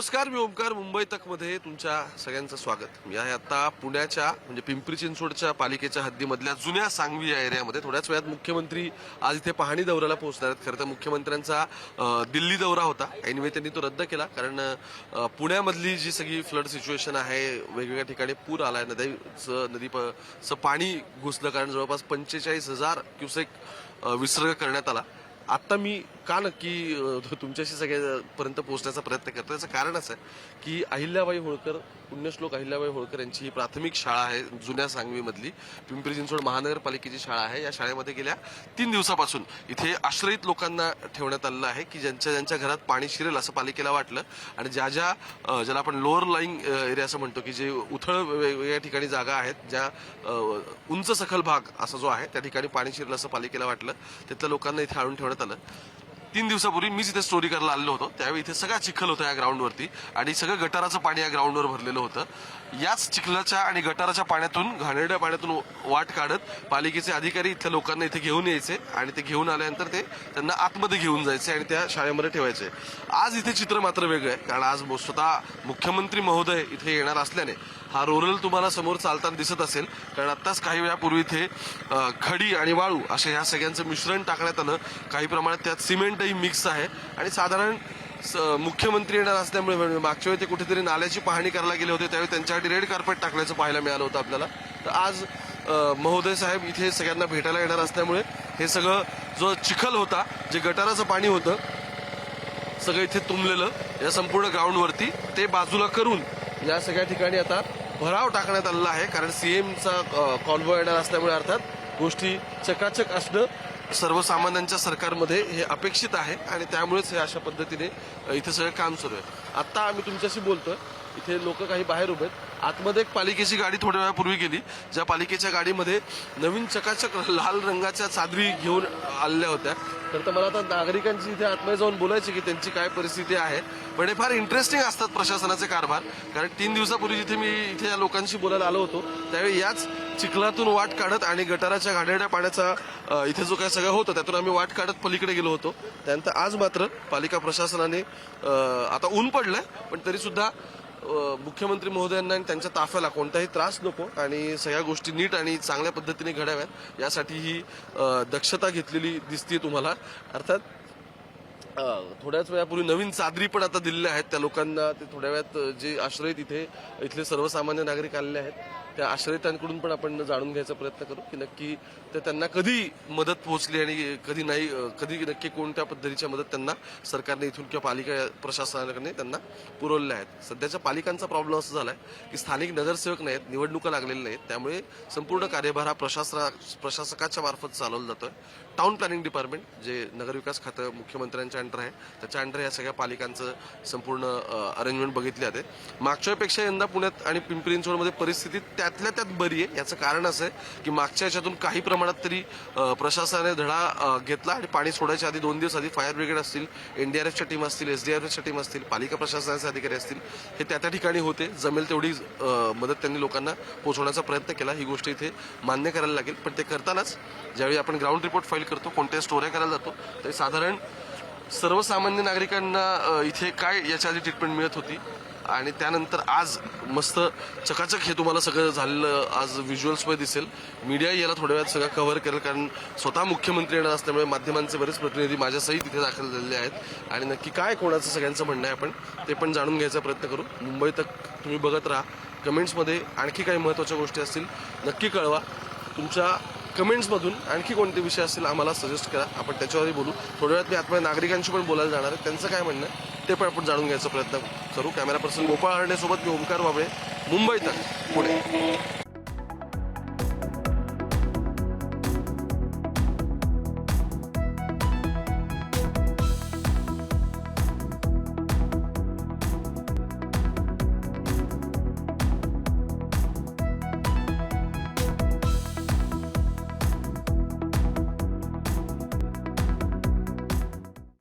नमस्कार मी ओमकार मुंबई तकमध्ये तुमच्या सगळ्यांचं स्वागत. मी आहे आता पुण्याच्या म्हणजे पिंपरी चिंचवडच्या पालिकेच्या हद्दीमधल्या जुन्या सांगवी या एरियामध्ये. थोड्याच वेळात मुख्यमंत्री आज इथे पाहणी दौऱ्याला पोहोचणार आहेत. खरं तर मुख्यमंत्र्यांचा दिल्ली दौरा होता. ऐनवे त्यांनी तो रद्द केला. कारण पुण्यामधली जी सगळी फ्लड सिच्युएशन आहे वेगवेगळ्या ठिकाणी पूर आला आहे नदीचं नदी पाणी घुसलं. कारण जवळपास पंचेचाळीस हजार क्युसेक विसर्ग करण्यात आला. आता मी का नक्की तुमच्याशी सगळ्यापर्यंत पोहोचण्याचा प्रयत्न करतो याचं कारण असं आहे की अहिल्याबाई होळकर पुण्यश्लोक अहिल्याबाई होळकर यांची ही प्राथमिक शाळा आहे जुन्या सांगवीमधली. पिंपरी चिंचवड महानगरपालिकेची शाळा आहे. या शाळेमध्ये गेल्या तीन दिवसापासून इथे आश्रयित लोकांना ठेवण्यात आलेलं आहे की ज्यांच्या ज्यांच्या घरात पाणी शिरेल असं पालिकेला वाटलं आणि ज्या ज्या ज्याला आपण लोअर लाईंग एरिया असं म्हणतो की जे उथळ वेगवेगळ्या ठिकाणी जागा आहेत ज्या उंच सखल भाग असा जो आहे त्या ठिकाणी पाणी शिरलं असं पालिकेला वाटलं. तिथल्या लोकांना इथे आणून ठेवण्यात आलं. तीन दिवसापूर्वी मीच इथे स्टोरी करायला आलेलो होतो. त्यावेळी इथे सगळा चिखल होता या ग्राउंडवरती आणि सगळं गटाराचं पाणी या ग्राउंडवर भरलेलं होतं. याच चिखलाच्या आणि गटाराच्या पाण्यातून घाणेरड्या पाण्यातून वाट काढत पालिकेचे अधिकारी इथल्या लोकांना इथे घेऊन यायचे. आणि ते घेऊन आल्यानंतर ते त्यांना आतमध्ये घेऊन जायचे आणि त्या शाळेमध्ये ठेवायचे. आज इथे चित्र मात्र वेगळं आहे. कारण आज स्वतः मुख्यमंत्री महोदय इथे येणार असल्याने हा रोरल तुम्हाला समोर चालताना दिसत असेल. कारण आत्ताच काही वेळापूर्वी इथे खडी आणि वाळू अशा ह्या सगळ्यांचं मिश्रण टाकण्यात आलं. काही प्रमाणात त्यात सिमेंट सिमेंटही मिक्स आहे. आणि साधारण स- मुख्यमंत्री येणार असल्यामुळे म्हणजे मागच्या वेळी ते कुठेतरी नाल्याची पाहणी करायला गेले होते त्यावेळी त्यांच्यासाठी रेड कार्पेट टाकण्याचं पाहायला मिळालं होतं आपल्याला. तर आज महोदय साहेब इथे सगळ्यांना भेटायला येणार असल्यामुळे हे सगळं जो चिखल होता जे गटाराचं पाणी होतं सगळं इथे तुंबलेलं या संपूर्ण ग्राउंडवरती ते बाजूला करून या सगळ्या ठिकाणी आता भराव टाकण्यात आलेला आहे. कारण सीएमचा कॉन्वॉय येणार असल्यामुळे अर्थात गोष्टी चकाचक असणं सर्वसामान्यांच्या सरकारमध्ये हे अपेक्षित आहे आणि त्यामुळेच हे अशा पद्धतीने इथे सगळं काम सुरू आहे. आत्ता आम्ही तुमच्याशी बोलतो इथे लोक काही बाहेर उभे आहेत. आतमध्ये एक पालिकेची गाडी थोड्या वेळापूर्वी गेली. ज्या पालिकेच्या गाडीमध्ये नवीन चकाचक लाल रंगाच्या चादरी घेऊन आलेल्या होत्या. तर तर मला आता नागरिकांची इथे आतमध्ये जाऊन बोलायची की त्यांची काय परिस्थिती आहे. पण हे फार इंटरेस्टिंग असतात प्रशासनाचे कारभार. कारण तीन दिवसापूर्वी जिथे मी इथे या लोकांशी बोलायला आलो होतो त्यावेळी याच चिखलातून वाट काढत आणि गटाराच्या घाणेरड्या पाण्याचा इथे जो काय सगळं होतं त्यातून आम्ही वाट काढत पलीकडे गेलो होतो. त्यानंतर आज मात्र पालिका प्रशासनाने आता ऊन पडलंय पण तरी सुद्धा मुख्यमंत्री महोदयांना आणि त्यांच्या ताफ्याला कोणताही त्रास नको आणि सगळ्या गोष्टी नीट आणि चांगल्या पद्धतीने घडाव्यात. यासाठी ही दक्षता घेतलेली दिसते तुम्हाला. अर्थात थोड्याच वेळापूर्वी नवीन चादरी पण आता दिलेल्या आहेत. त्या लोकांना ते थोड्या वेळात जे आश्रय तिथे इथले सर्वसामान्य नागरिक आलेले आहेत. त्या आश्रयितांकडून पण आपण जाणून घ्यायचा प्रयत्न करू की नक्की ते त्यांना कधी मदत पोहोचली आणि कधी नाही कधी नक्की कोणत्या पद्धतीच्या मदत त्यांना सरकारने इथून किंवा पालिका प्रशासनाने त्यांना पुरवलेल्या आहेत. सध्याच्या पालिकांचा प्रॉब्लेम असा झालाय की स्थानिक नगरसेवक नाहीत निवडणुका लागलेल्या नाहीत. त्यामुळे संपूर्ण कार्यभार हा प्रशासना प्रशासकाच्या मार्फत चालवला जातोय. टाउन प्लॅनिंग डिपार्टमेंट जे नगरविकास खातं मुख्यमंत्र्यांच्या अंडर आहे त्याच्या अंडर या सगळ्या पालिकांचं संपूर्ण अरेंजमेंट बघितले जाते मागच्या पेक्षा यंदा पुण्यात आणि पिंपरी चिंचवडमध्ये परिस्थितीत त्यातल्या त्यात बरी आहे. याचं कारण असं आहे की मागच्या याच्यातून काही प्रमाणात तरी प्रशासनाने धडा घेतला आणि पाणी सोडायच्या आधी दोन दिवस आधी फायर ब्रिगेड असतील एनडीआरएफच्या टीम असतील एसडीआरएफच्या टीम असतील पालिका प्रशासनाचे अधिकारी असतील हे त्या त्या ठिकाणी होते. जमेल तेवढी मदत त्यांनी लोकांना पोहोचवण्याचा प्रयत्न केला. ही गोष्ट इथे मान्य करायला लागेल. पण ते करतानाच ज्यावेळी आपण ग्राउंड रिपोर्ट फाईल करतो कोणत्या स्टोऱ्या करायला जातो ते साधारण सर्वसामान्य नागरिकांना इथे काय याच्या आधी ट्रीटमेंट मिळत होती आणि त्यानंतर आज मस्त चकाचक हे तुम्हाला सगळं झालेलं आज व्हिज्युअल्समध्ये दिसेल. मीडिया याला थोड्या वेळात सगळं कव्हर करेल कारण स्वतः मुख्यमंत्री येणार असल्यामुळे माध्यमांचे बरेच प्रतिनिधी माझ्यासही तिथे दाखल झालेले आहेत. आणि नक्की काय कोणाचं सगळ्यांचं म्हणणं आहे आपण ते पण जाणून घ्यायचा प्रयत्न करू. मुंबई तक तुम्ही बघत राहा. कमेंट्समध्ये आणखी काही महत्त्वाच्या गोष्टी असतील नक्की कळवा. तुमच्या कमेंट्समधून आणखी कोणते विषय असतील आम्हाला सजेस्ट करा. आपण त्याच्यावरही बोलू. थोड्या वेळात मी आतमध्ये नागरिकांशी पण बोलायला जाणार आहे. त्यांचं काय म्हणणं आहे? ते पण आपण जाणून घ्यायचा प्रयत्न करू. कॅमेरा पर्सन गोपाळ हरणे सोबत मी ओमकार बाबळे मुंबई तक पुणे.